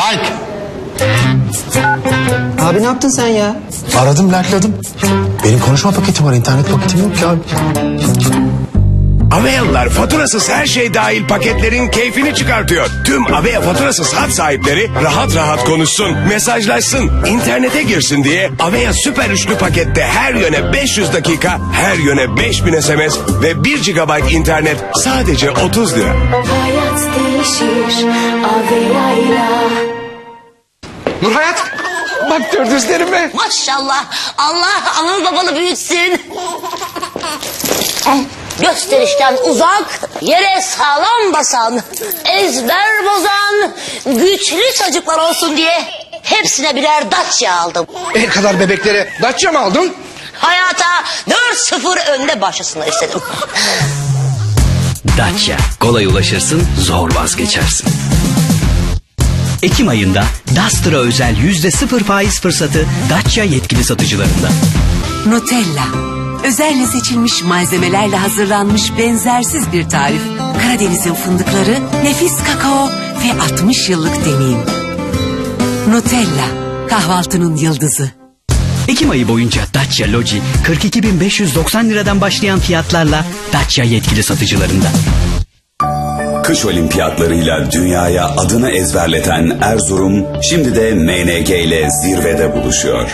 Like. Abi ne yaptın sen ya? Aradım, like'ladım. Benim konuşma paketim var, internet paketim yok ya. Aveyalılar faturasız her şey dahil paketlerin keyfini çıkartıyor. Tüm Aveya faturasız hat sahipleri rahat rahat konuşsun, mesajlaşsın, internete girsin diye Aveya süper üçlü pakette her yöne 500 dakika, her yöne 5000 SMS ve 1 GB internet sadece 30 lira. Hayat değişir Avea'yla Nur Hayat, bak gördüzlerime. Maşallah. Allah ananı babanı büyütsün. Gösterişten uzak, yere sağlam basan, ezber bozan, güçlü çocuklar olsun diye hepsine birer Dacia aldım. El kadar bebeklere Datça mı aldın? Hayata 4-0 önde başlasınlar istedim. Dacia. Kolay ulaşırsın, zor vazgeçersin. Ekim ayında Duster'a özel %0 faiz fırsatı Dacia yetkili satıcılarında. Nutella. Özenle seçilmiş malzemelerle hazırlanmış benzersiz bir tarif. Karadeniz'in fındıkları, nefis kakao ve 60 yıllık deneyim. Nutella, kahvaltının yıldızı. Ekim ayı boyunca Dacia Logi 42.590 liradan başlayan fiyatlarla Dacia yetkili satıcılarında. Kış olimpiyatlarıyla dünyaya adını ezberleten Erzurum şimdi de MNG ile zirvede buluşuyor.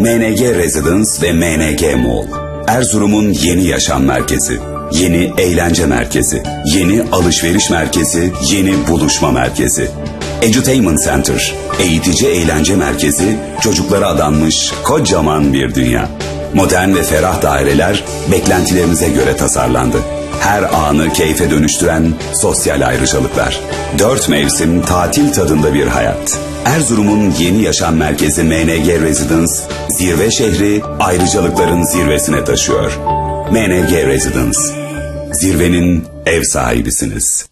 MNG Residence ve MNG Mall. Erzurum'un yeni yaşam merkezi, yeni eğlence merkezi, yeni alışveriş merkezi, yeni buluşma merkezi. Edutainment Center, eğitici eğlence merkezi, çocuklara adanmış kocaman bir dünya. Modern ve ferah daireler beklentilerimize göre tasarlandı. Her anı keyfe dönüştüren sosyal ayrıcalıklar. Dört mevsim tatil tadında bir hayat. Erzurum'un yeni yaşam merkezi MNG Residence, zirve şehri ayrıcalıkların zirvesine taşıyor. MNG Residence, zirvenin ev sahibisiniz.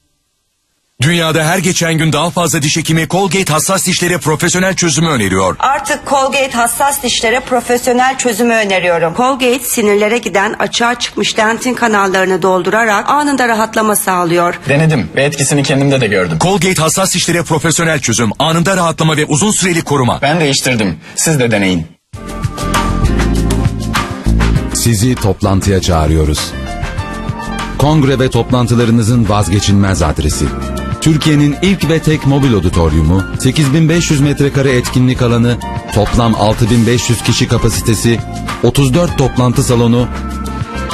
Dünyada her geçen gün daha fazla diş hekimi Colgate hassas dişlere profesyonel çözümü öneriyor. Artık Colgate hassas dişlere profesyonel çözümü öneriyorum. Colgate sinirlere giden açığa çıkmış dentin kanallarını doldurarak anında rahatlama sağlıyor. Denedim ve etkisini kendimde de gördüm. Colgate hassas dişlere profesyonel çözüm, anında rahatlama ve uzun süreli koruma. Ben değiştirdim. Siz de deneyin. Sizi toplantıya çağırıyoruz. Kongre ve toplantılarınızın vazgeçilmez adresi. Türkiye'nin ilk ve tek mobil auditoriumu, 8500 metrekare etkinlik alanı, toplam 6500 kişi kapasitesi, 34 toplantı salonu,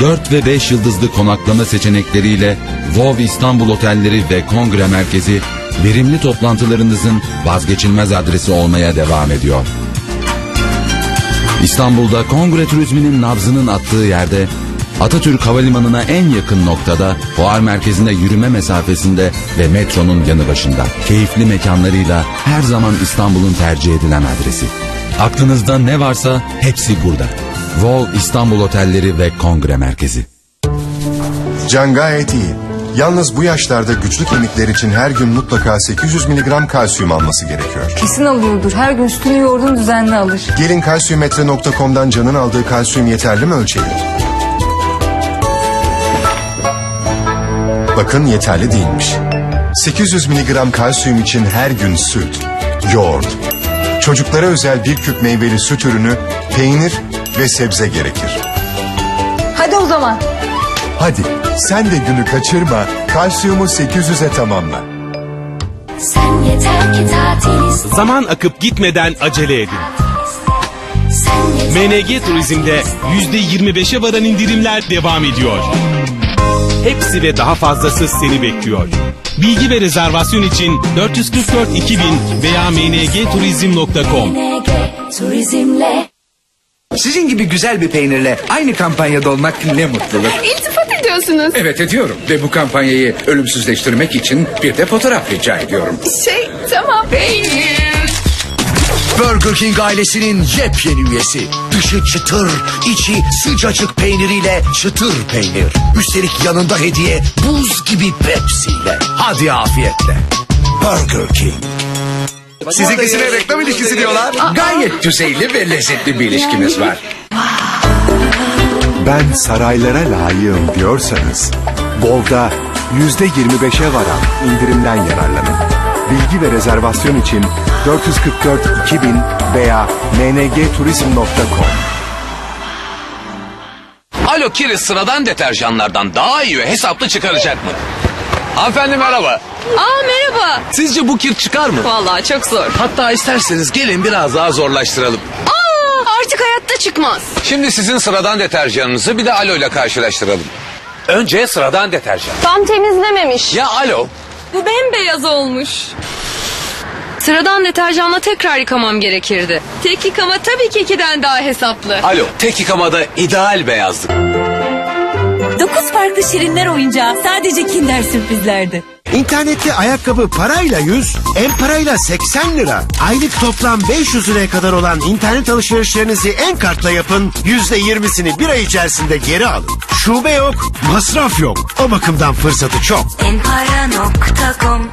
4 ve 5 yıldızlı konaklama seçenekleriyle WoW İstanbul Otelleri ve Kongre Merkezi, verimli toplantılarınızın vazgeçilmez adresi olmaya devam ediyor. İstanbul'da kongre turizminin nabzının attığı yerde Atatürk Havalimanı'na en yakın noktada, fuar merkezinde yürüme mesafesinde ve metronun yanı başında. Keyifli mekanlarıyla her zaman İstanbul'un tercih edilen adresi. Aklınızda ne varsa hepsi burada. Vol İstanbul Otelleri ve Kongre Merkezi. Can gayet iyi. Yalnız bu yaşlarda güçlü kemikler için her gün mutlaka 800 mg kalsiyum alması gerekiyor. Kesin alıyordur her gün sütünü yoğurdunu düzenli alır Gelin kalsiyummetre.com'dan Can'ın aldığı kalsiyum yeterli mi ölçelim? Bakın yeterli değilmiş. 800 mg kalsiyum için her gün süt, yoğurt, çocuklara özel bir küp meyveli süt ürünü, peynir ve sebze gerekir. Hadi o zaman Hadi sen de günü kaçırma, kalsiyumu 800'e tamamla. Sen yeter ki tatil iste Zaman akıp gitmeden acele edin. MNG Turizm'de %25'e varan indirimler devam ediyor. Hepsi ve daha fazlası seni bekliyor. Bilgi ve rezervasyon için 444 2000 veya mngturizm.com. Turizmle Sizin gibi güzel bir peynirle aynı kampanyada olmak ne mutluluk. İltifat ediyorsunuz Evet ediyorum ve bu kampanyayı ölümsüzleştirmek için bir de fotoğraf rica ediyorum. Şey tamam Burger King ailesinin yepyeni üyesi. Dışı çıtır, içi sıcacık peyniriyle çıtır peynir. Üstelik yanında hediye buz gibi Pepsi'yle. Hadi afiyetle. Burger King. Sizinkisine reklam ilişkisi diyorlar. Gayet düzeyli ve lezzetli bir ilişkimiz var. Ben saraylara layığım diyorsanız, Bol'da %25'e varan indirimden yararlanın. Bilgi ve rezervasyon için 444 2000 veya mngturizm.com. Alo Kiris sıradan deterjanlardan daha iyi ve hesaplı çıkaracak mı? Hanımefendi merhaba. Aa merhaba. Sizce bu kir çıkar mı? Vallahi çok zor. Hatta isterseniz gelin biraz daha zorlaştıralım. Aa artık hayatta çıkmaz. Şimdi sizin sıradan deterjanınızı bir de alo ile karşılaştıralım. Önce sıradan deterjan. Tam temizlememiş. Ya alo? Bu bembeyaz olmuş. Sıradan deterjanla tekrar yıkamam gerekirdi. Tek yıkama tabii ki ikiden daha hesaplı. Alo tek yıkamada ideal beyazlık. 9 farklı şirinler oyuncağı sadece Kinder sürprizlerde. İnternette ayakkabı parayla 100, en parayla 80 lira. Aylık toplam 500 liraya kadar olan internet alışverişlerinizi en kartla yapın. %20'sini bir ay içerisinde geri alın. Şube yok, masraf yok. O bakımdan fırsatı çok. Empara.com